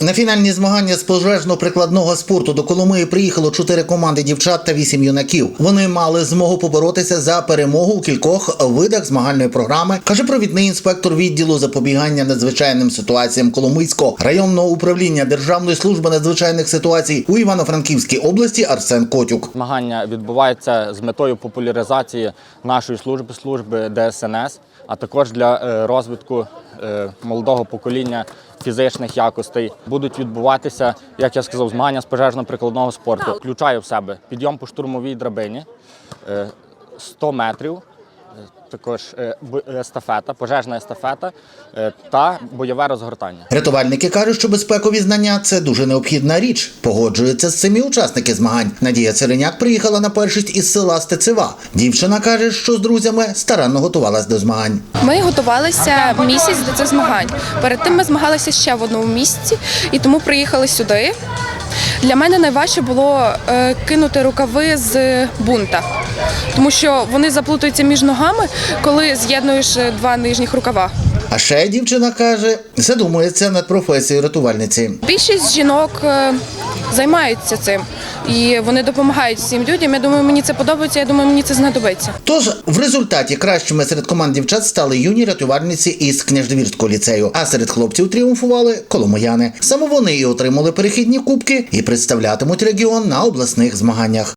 На фінальні змагання з пожежно-прикладного спорту до Коломиї приїхало чотири команди дівчат та вісім юнаків. Вони мали змогу поборотися за перемогу у кількох видах змагальної програми, каже провідний інспектор відділу запобігання надзвичайним ситуаціям Коломийського районного управління Державної служби надзвичайних ситуацій у Івано-Франківській області Арсен Котюк. Змагання відбуваються з метою популяризації нашої служби, служби ДСНС, а також для е, розвитку е, молодого покоління фізичних якостей. Будуть відбуватися, як я сказав, змагання з пожежно-прикладного спорту. Включаю в себе підйом по штурмовій драбині, е, 100 метрів. Також е, естафета, пожежна естафета е, та бойове розгортання. Рятувальники кажуть, що безпекові знання це дуже необхідна річ. Погоджуються з цим і учасники змагань. Надія Цереняк приїхала на першість із села Стецева. Дівчина каже, що з друзями старанно готувалась до змагань. Ми готувалися місяць до цих змагань. Перед тим ми змагалися ще в одному місці і тому приїхали сюди. Для мене найважче було е, кинути рукави з бунта, тому що вони заплутуються між ногами, коли з'єднуєш е, два нижніх рукава. А ще дівчина каже, задумується над професією рятувальниці. Більшість жінок е, займаються цим і вони допомагають всім людям. Я думаю, мені це подобається. Я думаю, мені це знадобиться. Тож в результаті кращими серед команд дівчат стали юні рятувальниці із княждовірського ліцею. А серед хлопців тріумфували коломияни. Саме вони і отримали перехідні кубки і представлятимуть регіон на обласних змаганнях.